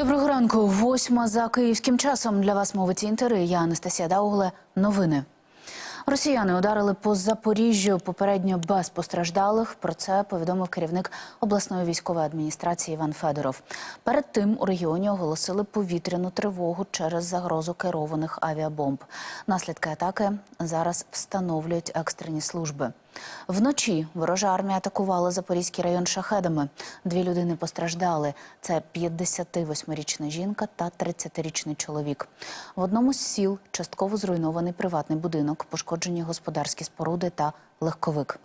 Доброго ранку. Восьма за київським часом. Для вас мовить інтер. і Я Анастасія Даугле. Новини. Росіяни ударили по Запоріжжю попередньо без постраждалих. Про це повідомив керівник обласної військової адміністрації Іван Федоров. Перед тим у регіоні оголосили повітряну тривогу через загрозу керованих авіабомб. Наслідки атаки зараз встановлюють екстрені служби. Вночі ворожа армія атакувала Запорізький район шахедами. Дві людини постраждали. Це 58-річна жінка та 30-річний чоловік. В одному з сіл частково зруйнований приватний будинок, пошкоджені господарські споруди та легковик.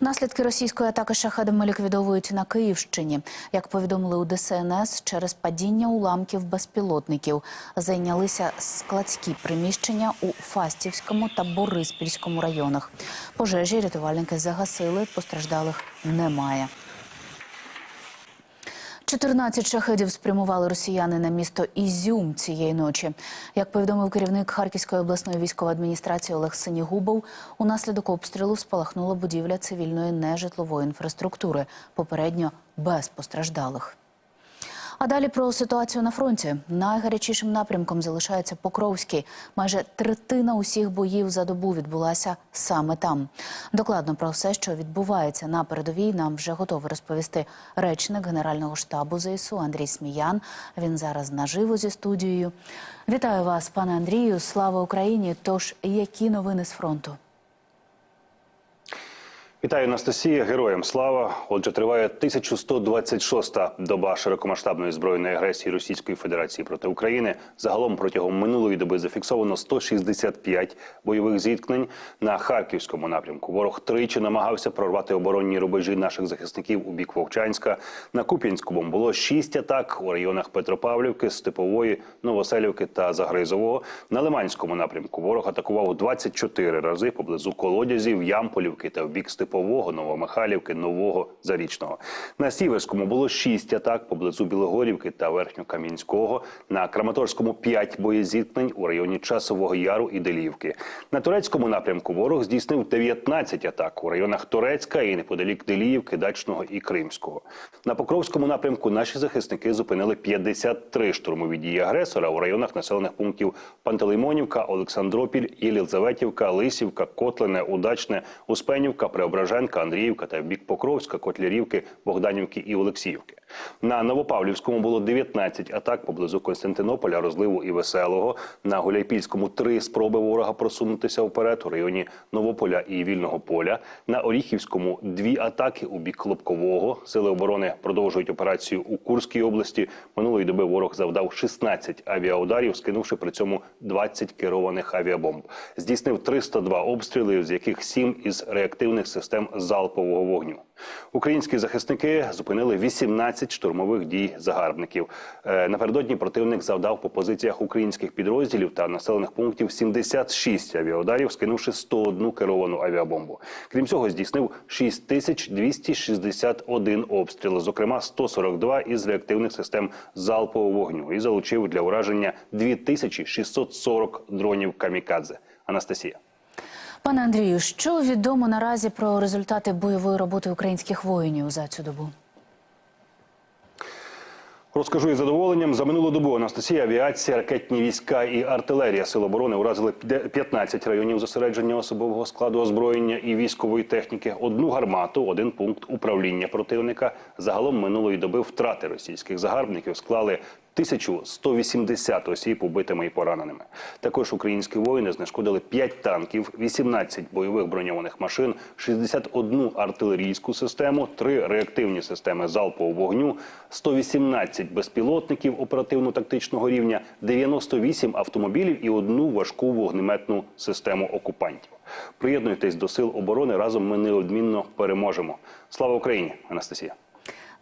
Наслідки російської атаки шахедами ліквідовують на Київщині. Як повідомили у ДСНС, через падіння уламків безпілотників зайнялися складські приміщення у Фастівському та Бориспільському районах. Пожежі рятувальники загасили, постраждалих немає. 14 шахедів спрямували росіяни на місто Ізюм цієї ночі. Як повідомив керівник Харківської обласної військової адміністрації Олег Синігубов, унаслідок обстрілу спалахнула будівля цивільної нежитлової інфраструктури, попередньо без постраждалих. А далі про ситуацію на фронті. Найгарячішим напрямком залишається Покровський. Майже третина усіх боїв за добу відбулася саме там. Докладно про все, що відбувається на передовій, нам вже готовий розповісти речник Генерального штабу ЗСУ Андрій Сміян. Він зараз наживо зі студією. Вітаю вас, пане Андрію. Слава Україні! Тож які новини з фронту? Вітаю Анастасія, героям слава. Отже, триває 1126-та доба широкомасштабної збройної агресії Російської Федерації проти України. Загалом протягом минулої доби зафіксовано 165 бойових зіткнень на харківському напрямку. Ворог тричі намагався прорвати оборонні рубежі наших захисників у бік Вовчанська. На Куп'янському було 6 атак у районах Петропавлівки, Степової, Новоселівки та Загризового. На Лиманському напрямку ворог атакував 24 рази поблизу колодязів, Ямполівки та в бік Степового. Степового, Новомихайлівки, Нового Зарічного. На Сіверському було 6 атак поблизу Білогорівки та Верхньокам'янського. На Краматорському 5 боєзіткнень у районі Часового Яру і Делівки. На турецькому напрямку ворог здійснив 19 атак у районах Турецька і неподалік Деліївки, Дачного і Кримського. На Покровському напрямку наші захисники зупинили 53 штурмові дії агресора у районах населених пунктів Пантелеймонівка, Олександропіль, Єлізаветівка, Лисівка, Котлине, Удачне, Успенівка, Преображенка, Андріївка та в бік Покровська, Котлярівки, Богданівки і Олексіївки. На Новопавлівському було 19 атак поблизу Константинополя, розливу і веселого. На Гуляйпільському три спроби ворога просунутися вперед у районі Новополя і Вільного поля. На Оріхівському дві атаки у бік Хлопкового. Сили оборони продовжують операцію у Курській області. Минулої доби ворог завдав 16 авіаударів, скинувши при цьому 20 керованих авіабомб. Здійснив 302 обстріли, з яких 7 із реактивних систем залпового вогню. Українські захисники зупинили 18 штурмових дій загарбників. Е, Напередодні противник завдав по позиціях українських підрозділів та населених пунктів 76 авіаударів, скинувши 101 керовану авіабомбу. Крім цього, здійснив 6261 обстріл, зокрема 142 із реактивних систем залпового вогню, і залучив для ураження 2640 дронів камікадзе. Анастасія. Пане Андрію, що відомо наразі про результати бойової роботи українських воїнів за цю добу? Розкажу із задоволенням. За минулу добу Анастасія, авіація, ракетні війська і артилерія Сил оборони уразили 15 районів зосередження особового складу озброєння і військової техніки, одну гармату, один пункт управління противника. Загалом минулої доби втрати російських загарбників склали 1180 осіб убитими і пораненими. Також українські воїни знешкодили 5 танків, 18 бойових броньованих машин, 61 артилерійську систему, 3 реактивні системи залпового вогню, 118 безпілотників оперативно-тактичного рівня, 98 автомобілів і одну важку вогнеметну систему окупантів. Приєднуйтесь до сил оборони. Разом ми неодмінно переможемо. Слава Україні, Анастасія.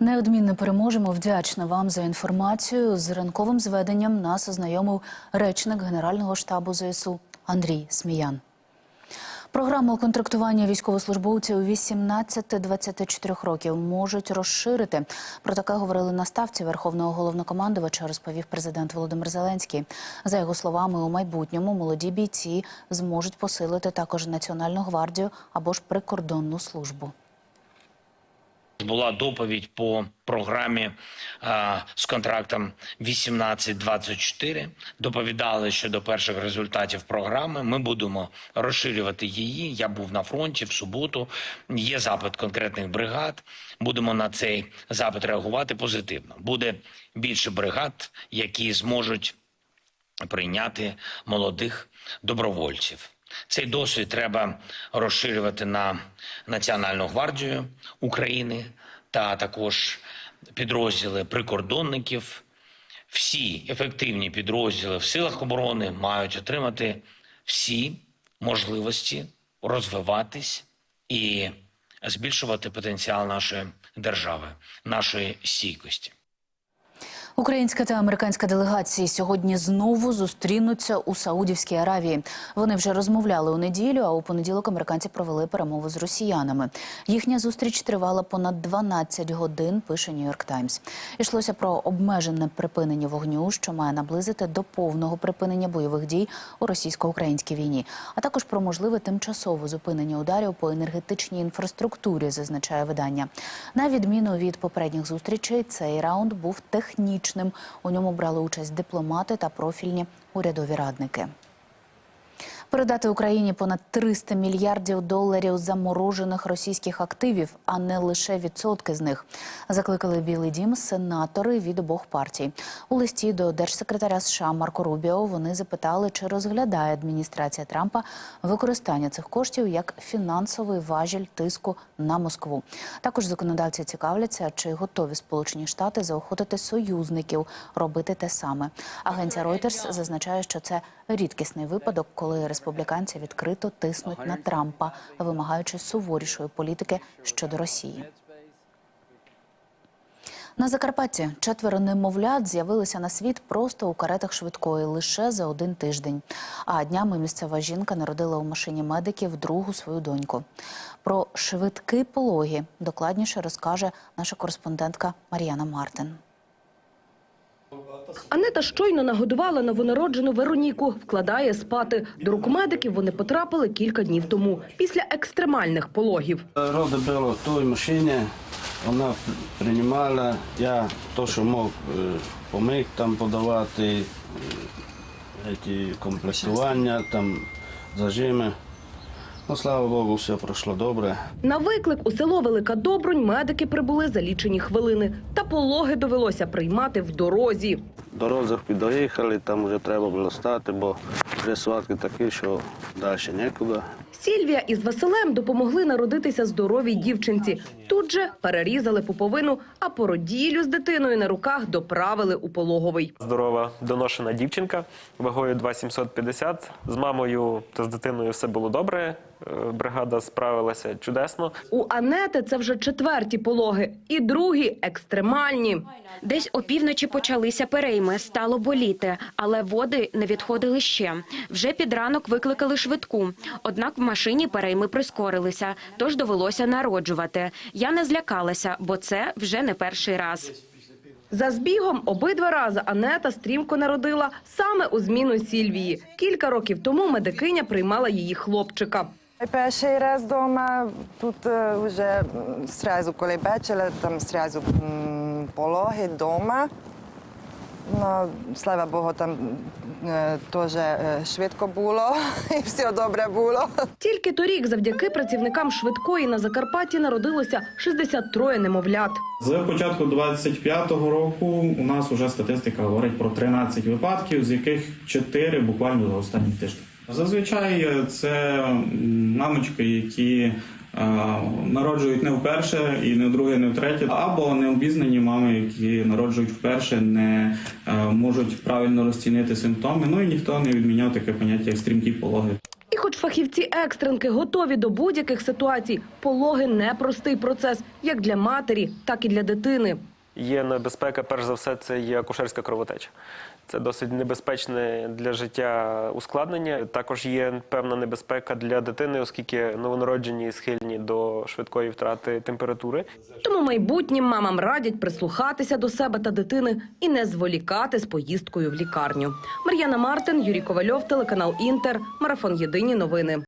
Неодмінно переможемо. Вдячна вам за інформацію. З ранковим зведенням нас ознайомив речник Генерального штабу ЗСУ Андрій Сміян. Програму контрактування військовослужбовців 18-24 років можуть розширити. Про таке говорили на ставці Верховного головнокомандувача, розповів президент Володимир Зеленський. За його словами, у майбутньому молоді бійці зможуть посилити також Національну гвардію або ж прикордонну службу. Була доповідь по програмі е, з контрактом 18-24. Доповідали щодо перших результатів програми. Ми будемо розширювати її. Я був на фронті в суботу. Є запит конкретних бригад. Будемо на цей запит реагувати позитивно. Буде більше бригад, які зможуть прийняти молодих добровольців. Цей досвід треба розширювати на Національну гвардію України та також підрозділи прикордонників. Всі ефективні підрозділи в силах оборони мають отримати всі можливості розвиватись і збільшувати потенціал нашої держави, нашої стійкості. Українська та американська делегації сьогодні знову зустрінуться у Саудівській Аравії. Вони вже розмовляли у неділю, а у понеділок американці провели перемови з росіянами. Їхня зустріч тривала понад 12 годин. Пише Нью-Йорк Таймс. Ішлося про обмежене припинення вогню, що має наблизити до повного припинення бойових дій у російсько-українській війні, а також про можливе тимчасове зупинення ударів по енергетичній інфраструктурі, зазначає видання. На відміну від попередніх зустрічей, цей раунд був технічним. У ньому брали участь дипломати та профільні урядові радники. Передати Україні понад 300 мільярдів доларів заморожених російських активів, а не лише відсотки з них, закликали Білий Дім сенатори від обох партій. У листі до держсекретаря США Марко Рубіо вони запитали, чи розглядає адміністрація Трампа використання цих коштів як фінансовий важіль тиску на Москву. Також законодавці цікавляться, чи готові Сполучені Штати заохотити союзників робити те саме. Агенція Reuters зазначає, що це рідкісний випадок, коли республіканці відкрито тиснуть на Трампа, вимагаючи суворішої політики щодо Росії. На Закарпатті четверо немовлят з'явилися на світ просто у каретах швидкої лише за один тиждень. А днями місцева жінка народила у машині медиків другу свою доньку. Про швидкі пологи докладніше розкаже наша кореспондентка Мар'яна Мартин. Анета щойно нагодувала новонароджену Вероніку, вкладає спати. До рук медиків вони потрапили кілька днів тому, після екстремальних пологів. Роди було в той машині, вона приймала, я то, що мог, е, поміг там подавати е, ці комплектування, там зажими. Ну, слава Богу, все пройшло добре. На виклик у село Велика Добрунь медики прибули за лічені хвилини. Та пологи довелося приймати в дорозі. В дорозах підоїхали, там вже треба було стати, бо вже сватки такі, що далі нікуди. Сільвія із Василем допомогли народитися здоровій дівчинці. Тут же перерізали пуповину, а породілю з дитиною на руках доправили у пологовий. здорова доношена дівчинка вагою 2,750. З мамою та з дитиною все було добре. Е, Бригада справилася чудесно. У Анети це вже четверті пологи, і другі екстремальні. Десь опівночі почалися перейми, стало боліти, але води не відходили ще. Вже під ранок викликали швидку. Однак в машині перейми прискорилися, тож довелося народжувати. Я не злякалася, бо це вже не перший раз. За збігом обидва рази Анета стрімко народила саме у зміну Сільвії. Кілька років тому медикиня приймала її хлопчика. Перший раз вдома, тут е, вже зразу, коли бачила, там зразу пологи вдома. Ну, слава Богу, там е, теж е, швидко було і все добре було. Тільки торік, завдяки працівникам швидкої на Закарпатті, народилося 63 немовлят. З початку 25-го року у нас вже статистика говорить про 13 випадків, з яких 4 буквально за останній тиждень. Зазвичай е, це мамочки, які народжують не вперше і не вдруге, не втретє, або необізнані мами, які народжують вперше, не е, можуть правильно розцінити симптоми. Ну і ніхто не відміняв таке поняття як стрімкі пологи. І хоч фахівці екстренки готові до будь-яких ситуацій, пологи непростий процес як для матері, так і для дитини. Є небезпека, перш за все, це є акушерська кровотеча. Це досить небезпечне для життя ускладнення. Також є певна небезпека для дитини, оскільки новонароджені схильні до швидкої втрати температури. Тому майбутнім мамам радять прислухатися до себе та дитини і не зволікати з поїздкою в лікарню. Мар'яна Мартин, Юрій Ковальов, телеканал Інтер, марафон Єдині новини.